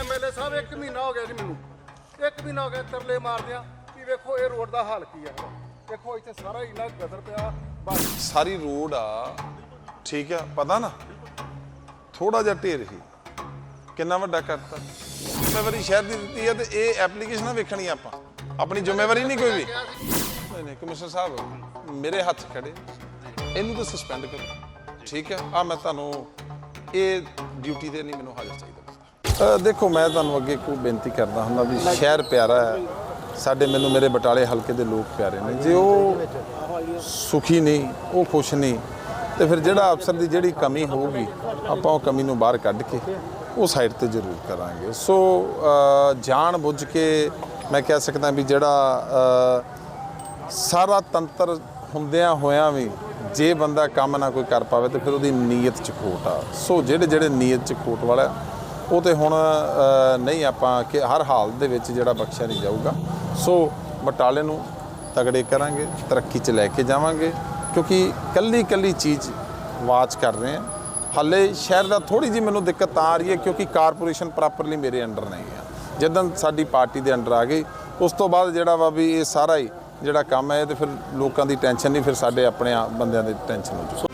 MLA ਸਾਹਿਬ, ਇੱਕ ਮਹੀਨਾ ਹੋ ਗਿਆ ਜੀ ਮੈਨੂੰ। ਇੱਕ ਮਹੀਨਾ ਹੋ ਗਿਆ ਤਰਲੇ ਮਾਰਦਿਆਂ ਵੀ ਵੇਖੋ ਇਹ ਰੋਡ ਦਾ ਹਾਲ ਕੀ ਆ ਦੇਖੋ ਇੱਥੇ ਸਾਰਾ ਇੰਨਾ ਗਦਰ ਪਿਆ। ਬਸ। ਸਾਰੀ ਰੋਡ ਆ, ਠੀਕ ਆ, ਪਤਾ ਨਾ? ਥੋੜਾ ਜਿਹਾ ਢੇਰ ਹੀ। ਕਿੰਨਾ ਵੱਡਾ ਕਰਤਾ ਜ਼ਿੰਮੇਵਾਰੀ ਸ਼ਹਿਰ ਦੀ ਦਿੱਤੀ ਹੈ ਤੇ ਇਹ ਐਪਲੀਕੇਸ਼ਨਾਂ ਵੇਖਣੀ ਆਪਾਂ। ਆਪਣੀ ਜ਼ਿੰਮੇਵਾਰੀ ਨਹੀਂ ਕੋਈ ਵੀ। ਨਹੀਂ ਨਹੀਂ, ਕਮਿਸ਼ਨਰ ਸਾਹਿਬ, ਮੇਰੇ ਹੱਥ ਖੜੇ। ਇਹਨੂੰ ਤਾਂ ਸਸਪੈਂਡ ਕਰੋ। ਠੀਕ ਹੈ ਆ ਮੈਂ ਤੁਹਾਨੂੰ, ਇਹ ਡਿਊਟੀ ਤੇ ਨਹੀਂ ਮੈਨੂੰ ਹਾਜ਼ਰ ਚਾਹੀਦਾ। ਦੇਖੋ, ਮੈਂ ਤੁਹਾਨੂੰ ਅੱਗੇ ਕੋਈ ਬੇਨਤੀ ਕਰਦਾ ਹੁੰਦਾ ਵੀ ਸ਼ਹਿਰ ਪਿਆਰਾ ਹੈ। ਸਾਡੇ ਮੈਨੂੰ ਮੇਰੇ ਬਟਾਲੇ ਹਲਕੇ ਦੇ ਲੋਕ ਪਿਆਰੇ ਨੇ। ਜੇ ਉਹ ਸੁਖੀ ਨਹੀਂ, ਉਹ ਖੁਸ਼ ਨਹੀਂ, ਤੇ ਫਿਰ ਜਿਹੜਾ ਅਫਸਰ ਦੀ ਜਿਹੜੀ ਕਮੀ ਹੋਊਗੀ, ਆਪਾਂ ਉਹ ਕਮੀ ਨੂੰ ਬਾਹਰ ਕੱਢ ਕੇ ਉਹ ਸਾਈਡ ਤੇ ਜ਼ਰੂਰ ਕਰਾਂਗੇ। ਸੋ ਜਾਣ ਬੁੱਝ ਕੇ ਮੈਂ ਕਹਿ ਸਕਦਾ ਵੀ ਜਿਹੜਾ ਸਾਰਾ ਤੰਤਰ ਹੁੰਦਿਆਂ ਹੋਇਆਂ ਵੀ ਜੇ ਬੰਦਾ ਕੰਮ ਨਾ ਕੋਈ ਕਰ ਪਾਵੇ, ਤੇ ਫਿਰ ਉਹਦੀ ਨੀਅਤ ਚ ਖੋਟ ਆ। ਸੋ ਜਿਹੜੇ ਜਿਹੜੇ ਨੀਅਤ ਚ ਖੋਟ ਵਾਲਾ ਉਹ ਤੇ ਹੁਣ ਨਹੀਂ ਆਪਾਂ ਕਿ ਹਰ ਹਾਲ ਦੇ ਵਿੱਚ ਜਿਹੜਾ ਬਖਸ਼ਿਆ ਨਹੀਂ ਜਾਊਗਾ। ਸੋ ਬਟਾਲੇ ਨੂੰ ਤਗੜੇ ਕਰਾਂਗੇ, ਤਰੱਕੀ 'ਚ ਲੈ ਕੇ ਜਾਵਾਂਗੇ, ਕਿਉਂਕਿ ਕੱਲੀ ਕੱਲੀ ਚੀਜ਼ ਵਾਚ ਕਰ ਰਹੇ ਹਾਂ। ਹਾਲੇ ਸ਼ਹਿਰ ਦਾ ਥੋੜੀ ਜਿਹੀ ਮੈਨੂੰ ਦਿੱਕਤ ਤਾਂ ਆ ਰਹੀ ਹੈ, ਕਿਉਂਕਿ ਕਾਰਪੋਰੇਸ਼ਨ ਪ੍ਰੋਪਰਲੀ ਮੇਰੇ ਅੰਡਰ ਨਹੀਂ ਆ ਜਦੋਂ ਸਾਡੀ ਪਾਰਟੀ ਦੇ ਅੰਡਰ ਆ ਗਈ, ਉਸ ਤੋਂ ਬਾਅਦ ਜਿਹੜਾ ਵਾ ਵੀ ਇਹ ਸਾਰਾ ਹੀ ਜਿਹੜਾ ਕੰਮ ਹੈ, ਇਹ ਤੇ ਫਿਰ ਲੋਕਾਂ ਦੀ ਟੈਨਸ਼ਨ ਨਹੀਂ, ਫਿਰ ਸਾਡੇ ਆਪਣੇ ਬੰਦਿਆਂ ਦੀ ਟੈਨਸ਼ਨ ਹੋ ਜੂ।